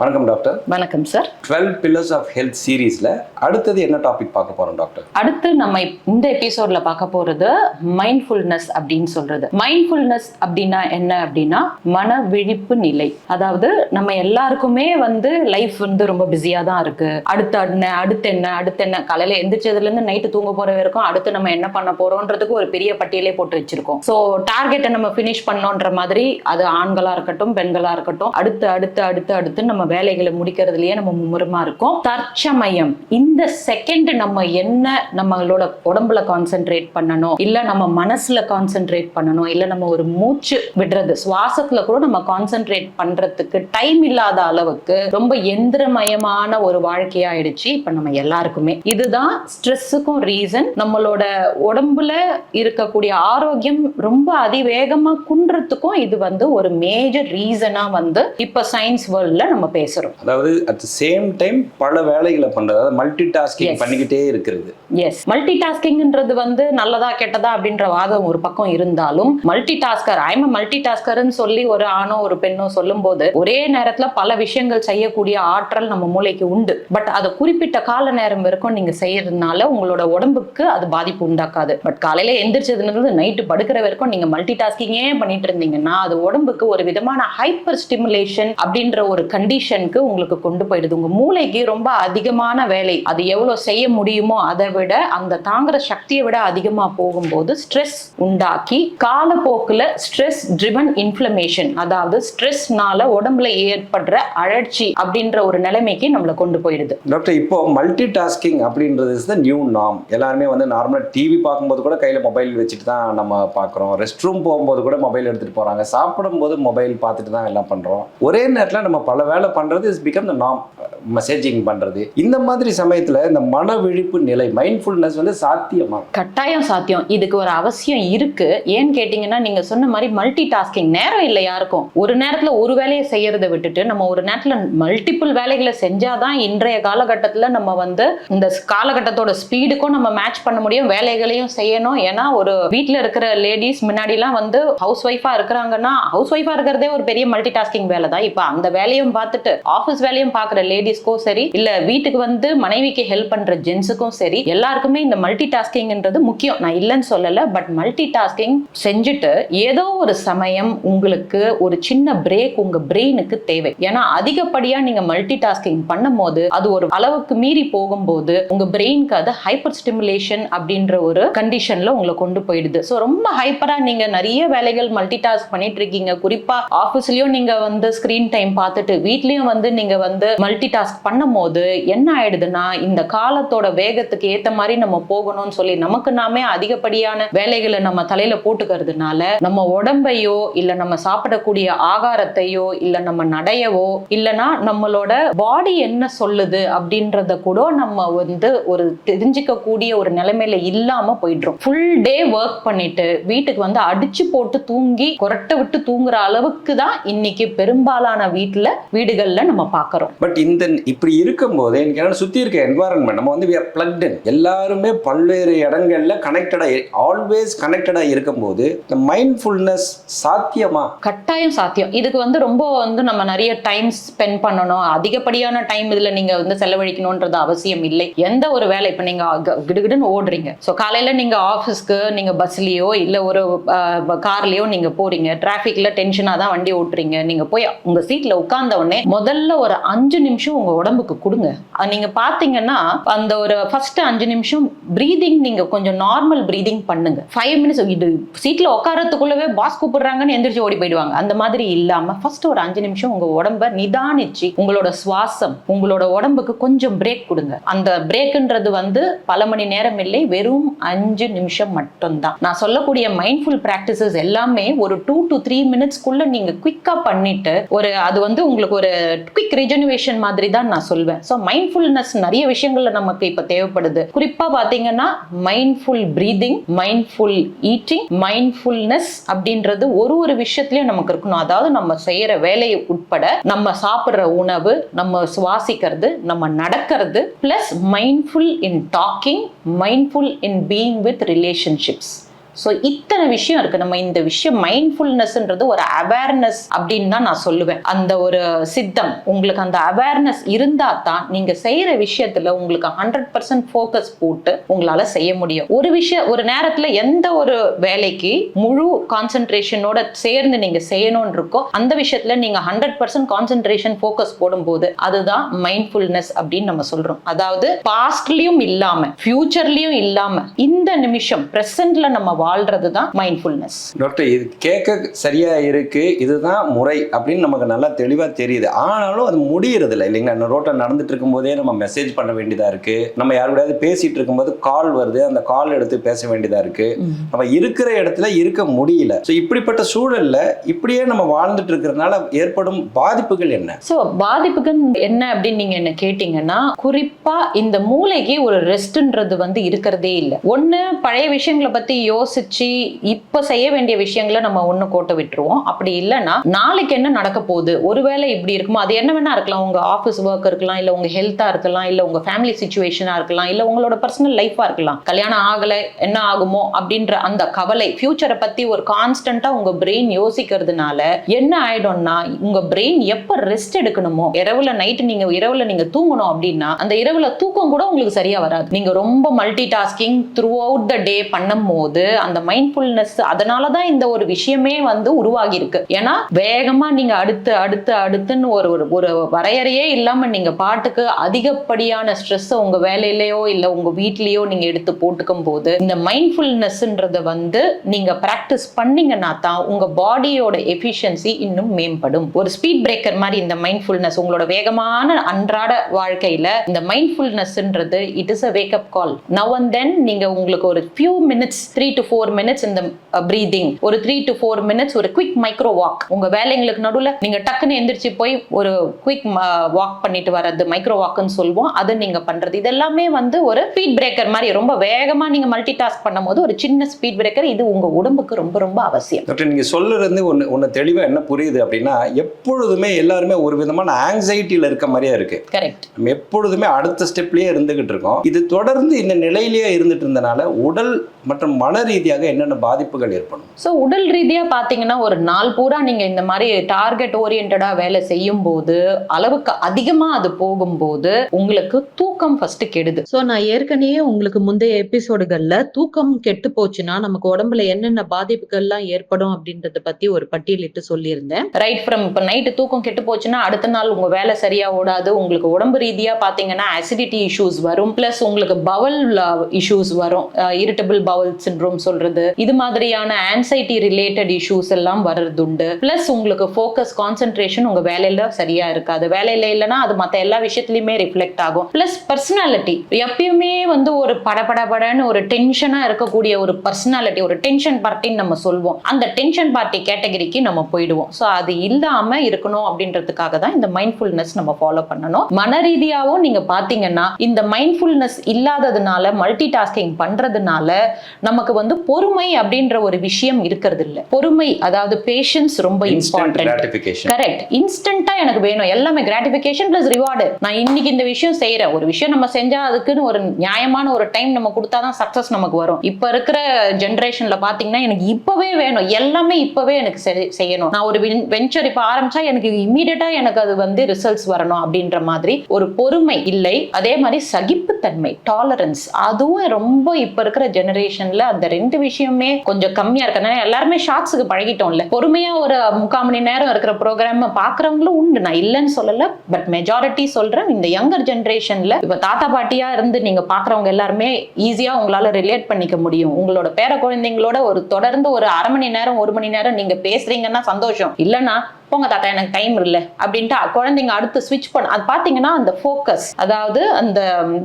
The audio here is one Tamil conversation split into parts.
வணக்கம் டாக்டர். வணக்கம் sir. Twelve pillars of health சீரீஸ்ல அடுத்தது என்ன டாபிக் பார்க்க போறோம் டாக்டர்? அடுத்து நம்ம இந்த எபிசோட்ல பார்க்க போறது மைண்ட்ஃபுல்னஸ் அப்படின்னு சொல்றது. மைண்ட்ஃபுல்னஸ் அப்படின்னா என்ன அப்படின்னா மன விழிப்பு நிலை. அதாவது நம்ம எல்லாருக்குமே வந்து லைஃப் வந்து ரொம்ப பிஸியா தான் இருக்கு. அடுத்து என்ன அடுத்து என்ன அடுத்து என்ன காலையில எந்திரிச்சதுல இருந்து நைட்டு தூங்க போற வரைக்கும் அடுத்து நம்ம என்ன பண்ண போறோம்ன்றதுக்கு ஒரு பெரிய பட்டியலே போட்டு வச்சிருக்கோம். ஸோ டார்கெட்டை நம்ம ஃபினிஷ் பண்ணோன்ற மாதிரி அது ஆண்களா இருக்கட்டும் பெண்களா இருக்கட்டும் அடுத்து அடுத்து அடுத்து அடுத்து நம்ம வேலைகளை முடிக்கிறதுலயே நம்ம மும்முரமா இருக்கோம். தற்சமயம் இந்த செகண்ட் நம்ம என்ன நம்மளோட உடம்புல கான்சென்ட்ரேட் பண்ணணும்? இல்ல நம்ம மனசுல கான்சென்ட்ரேட் பண்ணணும்? இல்ல நம்ம ஒரு மூச்சு விடுறது? சுவாசத்துல கூட நம்ம கான்சென்ட்ரேட் பண்றதுக்கு டைம் இல்லாத அளவுக்கு ரொம்ப எந்திரமயமான ஒரு வாழ்க்கையாயிடுச்சு இப்ப நம்ம எல்லாருக்குமே. இதுதான் ஸ்ட்ரெஸ்ஸுக்கும் ரீசன் நம்மளோட உடம்புல இருக்கக்கூடிய ஆரோக்கியம் ரொம்ப அதிவேகமா குன்றதுக்கும் இது வந்து ஒரு மேஜர் ரீசனா வந்து இப்ப சயின்ஸ் வேர்ல்ட்ல நம்ம பேசுறோம். அதாவது அட் சேம் டைம் பல வேலைகளை பண்றது. அதாவது மல்டி டாஸ்கிங். பண்ணிக்கிட்டே இருக்கிறது. எஸ் மல்டி டாஸ்கிங்ன்றது வந்து நல்லதா கெட்டதா அப்படின்ற வாதம் ஒரு பக்கம் இருந்தாலும் மல்டி டாஸ்கர் ஐம் மல்டி டாஸ்கர்னு சொல்லி ஒரு ஆணோ ஒரு பெண்ணோ சொல்லும்போது ஒரே நேரத்துல பல விஷயங்கள் செய்யக்கூடிய ஆற்றல் நம்ம மூளைக்கு உண்டு. பட் அதை குறிப்பிட்ட கால நேரம் வரைக்கும் நீங்க செய்யறதுனால உங்களோட உடம்புக்கு அது பாதிப்பு உண்டாக்காது. பட் காலையில எந்திரிச்சதுல இருந்து நைட்டு படுக்கிற வரைக்கும் நீங்க மல்டி டாஸ்கிங்கே பண்ணிட்டு இருந்தீங்கன்னா அது உடம்புக்கு ஒரு விதமான ஹைப்பர் ஸ்டிமுலேஷன் அப்படின்ற ஒரு கண்டிஷனுக்கு உங்களுக்கு கொண்டு போயிடுது. உங்க மூளைக்கு ரொம்ப அதிகமான வேலை. அது எவ்வளவு செய்ய முடியுமோ அதை விட அந்த தாங்குற சக்தியை விட அதிகமா போகும்போது ஸ்ட்ரெஸ் உண்டாக்கி காலப்போக்கில் ஸ்ட்ரெஸ் ட்ரிவன் இன்ஃப்ளமேஷன் அதாவது ஸ்ட்ரெஸ்னால உடம்புல ஏற்படுற அழற்சி அப்படின்ற ஒரு நிலைமைக்கு நம்மளை கொண்டு போயிடுது. டாக்டர் இப்போ மல்டி டாஸ்கிங் அப்படின்றது இஸ் த நியூ நாம் எல்லாருமே வந்து நார்மலாக டிவி பார்க்கும்போது கூட கையில் மொபைல் வச்சுட்டு தான் நம்ம பார்க்குறோம். ரெஸ்ட் ரூம் போகும்போது கூட மொபைல் எடுத்துகிட்டு போகிறாங்க சாப்பிடும்போது மொபைல் பார்த்துட்டு தான் எல்லாம் பண்ணுறோம் ஒரே நேரத்தில் நம்ம பல வேலை பண்ணுறது இஸ் பிகம் த நாம் மெசேஜிங் பண்ணுறது இந்த மாதிரி சமயத்தில் இந்த மன விழிப்பு நிலை மைண்ட்ஃபுல்னஸ் வந்து சாத்தியமா? கட்டாயம் சாத்தியம். இதுக்கு ஒரு அவசியம் இருக்கு. ஏன்னு கேட்டிங்கன்னா நீங்கள் சொன்ன மாதிரி மல்டி டாஸ்கிங் நேரம் இல்லை யாருக்கும். ஒரு நேரத்தில் ஒரு வேலையை செய்யறதை விட்டுட்டு நம்ம ஒரு நேரத்தில் மல்டிபிள் வேலைகளை செஞ்சாதான் இன்றைய காலகட்டத்தில் நம்ம வந்து இந்த காலகட்டத்தோட ஸ்பீடுக்கும் நம்ம மேட்ச் பண்ண முடியும். வேலைகளையும் செய்யணும். ஏன்னா ஒரு வீட்டில் இருக்கிற லேடிஸ் முன்னாடிலாம் வந்து ஹவுஸ் ஒய்ஃபாக இருக்கிறாங்கன்னா ஹவுஸ் ஒய்ஃபாக இருக்கிறதே ஒரு பெரிய மல்டி டாஸ்கிங் வேலை தான் இப்போ அந்த வேலையும் பார்த்துட்டு ஆஃபீஸ் வேலையும் பார்க்குற லேடிஸ்க்கும் சரி இல்ல வீட்டுக்கு வந்து மனைவிக்கு ஹெல்ப் பண்ற ஜென்ஸுக்கும் சரி எல்லாருக்குமே இந்த மல்டி டாஸ்கிங்ன்றது முக்கியம். நான் இல்லைன்னு சொல்லல பட் மல்டி டாஸ்கிங் செஞ்சுட்டு ஏதோ ஒரு சமயம் உங்களுக்கு ஒரு சின்ன பிரேக் உங்க பிரெயினுக்கு தேவை. ஏன்னா அதிகப்படியா நீங்க மல்டி டாஸ்கிங் பண்ணும்போது அது ஒரு அளவுக்கு மீறி போகும்போது உங்க பிரெயினுக்கு அது ஹைப்பர் ஸ்டிமுலேஷன் அப்படின்ற ஒரு கண்டிஷன்ல உங்களை கொண்டு போயிடுது. ஸோ ரொம்ப ஹைப்பரா நீங்க நிறைய வேலைகள் மல்டி டாஸ்க் பண்ணிட்டு இருக்கீங்க. குறிப்பா ஆஃபீஸ்லயும் நீங்க வந்து ஸ்கிரீன் டைம் பார்த்துட்டு வீட்லயும் வந்து நீங்க வந்து மல்டி டாஸ்க் பண்ணும்போது என்ன ஆயிடுதுன்னா இந்த காலத்தோட வேகத்துக்கு ஏத்த மாதிரி நம்ம போகணும்னு சொல்லி நமக்கு நாமே அதிகப்படியான வேலைகளை நம்ம தலையில போட்டுக்கிறதுனால நம்ம உடம்பையோ இல்ல நம்ம சாப்பிடக்கூடிய ஆகாரத்தையோ இல்ல நம்ம நடையவோ இல்லனா நம்மளோட பாடி என்ன சொல்லுது அப்படின்றத கூட நம்ம வந்து ஒரு தெரிஞ்சுக்க கூடிய ஒரு நிலைமையில இல்லாம போயிடுறோம். ஃபுல் டே ஒர்க் பண்ணிட்டு வீட்டுக்கு வந்து அடிச்சு போட்டு தூங்கி கொரட்டை விட்டு தூங்குற அளவுக்கு தான் இன்னைக்கு பெரும்பாலான வீட்டுல வீடுகள்ல நம்ம பார்க்கறோம். பட் இந்த இப்படி இருக்கும்போது எனக்கு என்னன்னா சுற்றி இருக்க என்வாரன்மெண்ட் நம்ம வந்து பிளக்ட் இன் எல்லாருமே பல்வேறு இடங்கள்ல கனெக்டடாக ஆல்வேஸ் கனெக்டடாக இருக்கும்போது இந்த மைண்ட்ஃபுல்னஸ் சாத்தியமா? கட்டாயம் சாத்தியம். இதுக்கு வந்து ரொம்ப வந்து நம்ம நிறைய டைம் ஸ்பெண்ட் பண்ணணும். அதிகப்படியான டைம் இதுல நீங்க வந்து செலவழிக்கணும்ன்றது அவசியம் இல்லை. எந்த ஒரு வேலை இப்ப நீங்க க- கிடுகிடுன்னு ஓடுறீங்க. ஸோ காலையில நீங்க ஆஃபீஸ்க்கு நீங்க பஸ்லயோ இல்ல ஒரு கார்லயோ நீங்க போறீங்க. டிராஃபிக்ல டென்ஷனா தான் வண்டி ஓட்டுறீங்க. நீங்க போய் உங்க சீட்ல உட்கார்ந்த உடனே முதல்ல ஒரு அஞ்சு நிமிஷம் உங்க உடம்புக்கு கொடுங்க. நீங்கள் நீங்க பாத்தீங்கன்னா அந்த ஒரு ஃபர்ஸ்ட் அஞ்சு நிமிஷம் ப்ரீதிங் நீங்க கொஞ்சம் நார்மல் ப்ரீதிங் பண்ணுங்க. ஃபைவ் மினிட்ஸ் இது சீட்ல உட்காரத்துக்குள்ளவே பாஸ் கூப்பிடுறாங்கன்னு எந்திரிச்சு ஓடி போயிடுவாங்க. அந்த மாதிரி இல்லாம ஃபர்ஸ்ட் ஒரு அஞ்சு நிமிஷம் உங்க உடம்ப நிதானிச்சு உங்களோட சுவாசம் உங்களோட உடம்புக்கு கொஞ்சம் பிரேக் கொடுங்க. அந்த பிரேக்ன்றது வந்து பல மணி நேரம் இல்லை வெறும் அஞ்சு நிமிஷம் மட்டும்தான். நான் சொல்லக்கூடிய மைண்ட்ஃபுல் பிராக்டிசஸ் எல்லாமே ஒரு டூ டு த்ரீ மினிட்ஸ்க்குள்ள நீங்க குயிக்கா பண்ணிட்டு ஒரு அது வந்து உங்களுக்கு ஒரு குவிக் ரிஜனுவேஷன் மாதிரி தான் நான் சொல்வேன். ஸோ மைண்ட்ஃபுல்னஸ் நிறைய விஷயங்கள்ல நமக்கு இப்ப தேவைப்படுது. குறிப்பா பாத்தீங்கன்னா mindful breathing mindful eating mindfulness அப்படின்றது ஒரு ஒரு விஷயத்துலையும் நமக்கு இருக்கணும். அதாவது நம்ம செய்யற வேலையை உட்பட நம்ம சாப்பிடுற உணவு நம்ம சுவாசிக்கிறது நம்ம நடக்கிறது plus mindful in talking mindful in being with relationships so இத்தனை விஷயம் இருக்கு. நம்ம இந்த விஷயம் மைண்ட்ஃபுல்னஸ்ன்றது ஒரு அவேர்னஸ் அப்படின்னு தான் நான் சொல்லுவேன். அந்த ஒரு சித்தம் உங்களுக்கு அந்த அவேர்னஸ் இருந்தா தான் நீங்க செய்யற விஷயத்துல உங்களுக்கு ஹண்ட்ரட் பர்சன்ட் ஃபோக்கஸ் போட்டு உங்களால செய்ய முடியும். ஒரு விஷயம் ஒரு நேரத்துல எந்த ஒரு வேலைக்கு முழு கான்சென்ட்ரேஷனோட சேர்ந்து நீங்க செய்யணும்னு இருக்கோ அந்த விஷயத்துல நீங்க ஹண்ட்ரட் பர்சன்ட் கான்சென்ட்ரேஷன் ஃபோக்கஸ் போடும்போது அதுதான் மைண்ட்ஃபுல்னஸ் அப்படின்னு நம்ம சொல்றோம். அதாவது பாஸ்ட்லயும் இல்லாம ஃபியூச்சர்லயும் இல்லாம இந்த நிமிஷம் பிரசன்ட்ல நம்ம வாழ்றது தான் மைண்ட்ஃபுல்னஸ் டாக்டர் இது கேட்க சரியா இருக்கு இதுதான் முறை அப்படின்னு நமக்கு நல்லா தெளிவா தெரியுது. ஆனாலும் அது முடியறது இல்லை இல்லைங்களா ரோட்டில் நடந்துட்டு இருக்கும்போதே நம்ம மெசேஜ் பண்ண வேண்டியதா இருக்கு. நம்ம யாரு கூடயாவது பேசிட்டு இருக்கும்போது கால் வருது அந்த கால் எடுத்து பேச வேண்டியதா இருக்கு. நம்ம இருக்கிற இடத்துல இருக்க முடியல. ஸோ இப்படிப்பட்ட சூழல்ல இப்படியே நம்ம வாழ்ந்துட்டு இருக்கிறதுனால ஏற்படும் பாதிப்புகள் என்ன? ஸோ பாதிப்புக்கு என்ன அப்படின்னு நீங்க என்ன கேட்டீங்கன்னா குறிப்பா இந்த மூளைக்கு ஒரு ரெஸ்ட்ன்றது வந்து இருக்கிறதே இல்லை. ஒண்ணு பழைய விஷயங்களை பத்தி யோசிச்சு இப்போ செய்ய வேண்டிய விஷயங்களை நம்ம ஒன்று கோட்டை விட்டுருவோம். அப்படி இல்லைன்னா நாளைக்கு என்ன நடக்க போகுது? ஒருவேளை இப்படி இருக்குமோ? அது என்ன வேணா இருக்கலாம். உங்க ஆஃபீஸ் ஒர்க் இருக்கலாம் இல்லை உங்க ஹெல்த்தாக இருக்கலாம் இல்லை உங்க ஃபேமிலி சுச்சுவேஷனாக இருக்கலாம் இல்லை உங்களோட பர்சனல் லைஃபாக இருக்கலாம். கல்யாணம் ஆகலை என்ன ஆகுமோ? அப்படின்ற அந்த கவலை ஃபியூச்சரை பற்றி ஒரு கான்ஸ்டண்ட்டாக உங்கள் பிரெயின் யோசிக்கிறதுனால என்ன ஆயிடும்னா உங்க பிரெயின் எப்ப ரெஸ்ட் எடுக்கணுமோ? இரவுல நைட்டு நீங்க இரவுல நீங்க தூங்கணும் அப்படின்னா அந்த இரவுல தூக்கம் கூட உங்களுக்கு சரியா வராது. நீங்க ரொம்ப multitasking throughout the day பண்ணும் போது அந்த மைண்ட்ஃபுல்னஸ் அதனாலதான் இந்த ஒரு விஷயமே வந்து உருவாகி இருக்கு ஏன்னா வேகமா நீங்க அடுத்து அடுத்து அடுத்துன்னு ஒரு ஒரு ஒரு வரையறையே இல்லாம நீங்க பாட்டுக்கு அதிகப்படியான ஸ்ட்ரெஸ் உங்க வேலையிலயோ இல்ல உங்க வீட்லயோ நீங்க எடுத்து போட்டுக்கும் போது இந்த மைண்ட்ஃபுல்னஸ்ன்றத வந்து நீங்க பிராக்டிஸ் பண்ணீங்கன்னா தான் உங்க பாடியோட எஃபிஷியன்சி இன்னும் மேம்படும். ஒரு ஸ்பீட் பிரேக்கர் மாதிரி இந்த மைண்ட்ஃபுல்னஸ் உங்களோட வேகமான அன்றாட வாழ்க்கையில இந்த மைண்ட்ஃபுல்னஸ்ன்றது it is a wake up call now and then நீங்க உங்களுக்கு ஒரு few minutes three to four minutes இந்த ப்ரீதிங் ஒரு த்ரீ டு ஃபோர் மினிட்ஸ் ஒரு குவிக் மைக்ரோ வாக் உங்க வேலைங்களுக்கு நடுவுல நீங்க டக்குன்னு எந்திரிச்சு போய் ஒரு குவிக் வாக் பண்ணிட்டு வர்றது மைக்ரோ வாக்குன்னு சொல்லுவோம் அது நீங்க பண்றது. இதெல்லாமே வந்து ஒரு ஸ்பீட் பிரேக்கர் மாதிரி ரொம்ப வேகமா நீங்க மல்டி டாஸ்க் பண்ணும்போது ஒரு சின்ன ஸ்பீட் பிரேக்கர் இது உங்க உடம்புக்கு ரொம்ப ரொம்ப அவசியம். டாக்டர் நீங்க சொல்லுறது ஒன்று ஒன்று தெளிவா என்ன புரியுது அப்படின்னா எப்பொழுதுமே எல்லாருமே ஒரு விதமான ஆங்ஸைட்டியில் இருக்க மாதிரியே இருக்கு. கரெக்ட் நம்ம எப்பொழுதுமே அடுத்த ஸ்டெப்லயே இருந்துகிட்டு இருக்கோம். இது தொடர்ந்து இந்த நிலையிலேயே இருந்துட்டு இருந்தனால உடல் மற்றும் மன ரீதியாக என்னென்ன பாதிப்புகள் ஏற்படும்? ஸோ உடல் ரீதியா பாத்தீங்கன்னா ஒரு நாள் பூரா நீங்க இந்த மாதிரி டார்கெட் ஓரியன்டா வேலை செய்யும் போது அளவுக்கு அதிகமா அது போகும்போது உங்களுக்கு தூக்கம் ஃபர்ஸ்ட் கெடுது. சோ நான் ஏற்கனவே உங்களுக்கு முந்தைய எபிசோடுகள்ல தூக்கம் கெட்டு போச்சுன்னா நமக்கு உடம்புல என்னென்ன பாதிப்புகள்லாம் ஏற்படும் அப்படின்றத பத்தி ஒரு பட்டியலிட்டு சொல்லியிருந்தேன். ரைட் ஃப்ரம் இப்போ நைட்டு தூக்கம் கெட்டு போச்சுன்னா அடுத்த நாள் உங்க வேலை சரியா ஓடாது உங்களுக்கு உடம்பு ரீதியா பாத்தீங்கன்னா அசிடிட்டி இஷ்யூஸ் வரும். பிளஸ் உங்களுக்கு பவல் இஷ்யூஸ் வரும். இரிட்டபிள் பவல் சிண்ட்ரோம் சொல்றது? இது மாதிரியான ஆன்சைட்டி ரிலேட்டட் இஷ்யூஸ் எல்லாம் வர்றது உண்டு பிளஸ் உங்களுக்கு ஃபோக்கஸ் கான்சென்ட்ரேஷன் உங்க வேலையில சரியா இருக்காது. வேலையில இல்லைன்னா அது மத்த எல்லா விஷயத்துலயுமே ரிஃப்ளெக்ட் ஆகும். பிளஸ் பர்சனாலிட்டி எப்பயுமே வந்து ஒரு படபடபடன்னு ஒரு டென்ஷனா இருக்கக்கூடிய ஒரு பர்சனாலிட்டி ஒரு டென்ஷன் பார்ட்டின்னு நம்ம சொல்வோம். அந்த டென்ஷன் பார்ட்டி கேட்டகரிக்கு நம்ம போயிடுவோம். ஸோ அது இல்லாம இருக்கணும் அப்படின்றதுக்காக தான் இந்த மைண்ட்ஃபுல்னஸ் நம்ம ஃபாலோ பண்ணணும். மன ரீதியாகவும் நீங்க பாத்தீங்கன்னா இந்த மைண்ட்ஃபுல்னஸ் இல்லாததுனால மல்டி டாஸ்கிங் பண்றதுனால நமக்கு வந்து பொறுமை அப்படின்ற ஒரு விஷயம் இருக்கிறது இல்ல பொறுமை அதாவது பேஷன்ஸ் ரொம்ப இம்பார்ட்டன்ட் கரெக்ட் இன்ஸ்டன்ட்டா எனக்கு வேணும். எல்லாமே கிராட்டிஃபிகேஷன் பிளஸ் ரிவார்டு நான் இன்னைக்கு இந்த விஷயம் செய்யறேன் ஒரு விஷயம் நம்ம செஞ்சா அதுக்குன்னு ஒரு நியாயமான ஒரு டைம் நம்ம கொடுத்தாதான் சக்சஸ் நமக்கு வரும். இப்ப இருக்கிற ஜென்ரேஷன்ல பாத்தீங்கன்னா எனக்கு இப்பவே வேணும். எல்லாமே இப்பவே எனக்கு செய்- செய்யணும். நான் ஒரு வெஞ்சர் இப்ப ஆரம்பிச்சா எனக்கு இமீடியட்டா எனக்கு அது வந்து ரிசல்ட்ஸ் வரணும் அப்படின்ற மாதிரி ஒரு பொறுமை இல்லை. அதே மாதிரி சகிப்புத்தன்மை டாலரன்ஸ் அதுவும் ரொம்ப இப்ப இருக்கிற ஜெனரேஷன்ல அந்த ரெண்டு விஷயமே கொஞ்சம் கம்மியா இருக்கு எல்லாருமே ஷார்ட்ஸுக்கு பழகிட்டோம்ல. பொறுமையா ஒரு முக்கால் மணி நேரம் இருக்கிற ப்ரோக்ராம் பாக்குறவங்களும் உண்டு. நான் இல்லைன்னு சொல்லல பட் மெஜாரிட்டி சொல்றேன் இந்த யங்கர் ஜென்ரேஷன்ல இப்ப தாத்தா பாட்டியா இருந்து நீங்க பாக்குறவங்க எல்லாருமே ஈஸியா உங்களால ரிலேட் பண்ணிக்க முடியும். உங்களோட பேர குழந்தைங்களோட ஒரு தொடர்ந்து ஒரு அரை மணி நேரம் ஒரு மணி நேரம் நீங்க பேசுறீங்கன்னா சந்தோஷம். இல்லைன்னா போங்க தாத்தா எனக்கு டைம் இல்லை அப்படின்ட்டு குழந்தைங்க அடுத்து ஸ்விட்ச் பண்ண அது பார்த்தீங்கன்னா அந்த ஃபோக்கஸ் அதாவது அந்த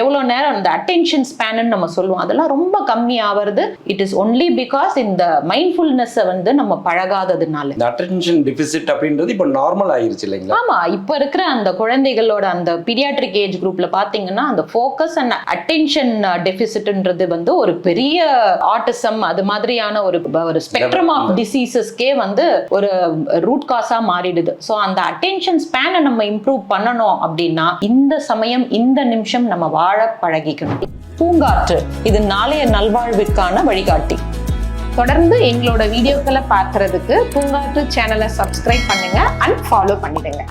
எவ்வளோ நேரம் அந்த அட்டென்ஷன் ஸ்பேன்னு நம்ம சொல்லுவோம் அதெல்லாம் ரொம்ப கம்மி ஆவறது இட் இஸ் ஒன்லி பிகாஸ் இந்த மைண்ட்ஃபுல்னஸை வந்து நம்ம பழகாததுனால. இந்த அட்டென்ஷன் டிஃபிசிட் அப்படின்றது இப்போ நார்மல் ஆயிருச்சு இல்லைங்களா? ஆமா இப்ப இருக்கிற அந்த குழந்தைகளோட அந்த பீடியாட்ரிக் ஏஜ் குரூப்ல பாத்தீங்கன்னா அந்த ஃபோக்கஸ் அண்ட் அட்டென்ஷன் டெபிசிட்ன்றது வந்து ஒரு பெரிய ஆட்டிசம் அது மாதிரியான ஒரு ஒரு ஸ்பெக்ட்ரம் ஆஃப் டிசீசஸ்க்கே வந்து ஒரு ரூட் காஸா மாறிடுது. ஸோ அந்த அட்டென்ஷன் ஸ்பேனை நம்ம இம்ப்ரூவ் பண்ணணும் அப்படின்னா இந்த சமயம் இந்த நிமிஷம் நம்ம வாழ பழகிக்கணும். பூங்காற்று இது நாளைய நல்வாழ்விற்கான வழிகாட்டி. தொடர்ந்து எங்களோட வீடியோக்களை பார்க்கறதுக்கு பூங்காற்று சேனலை சப்ஸ்கிரைப் பண்ணுங்க அண்ட் ஃபாலோ பண்ணிடுங்க.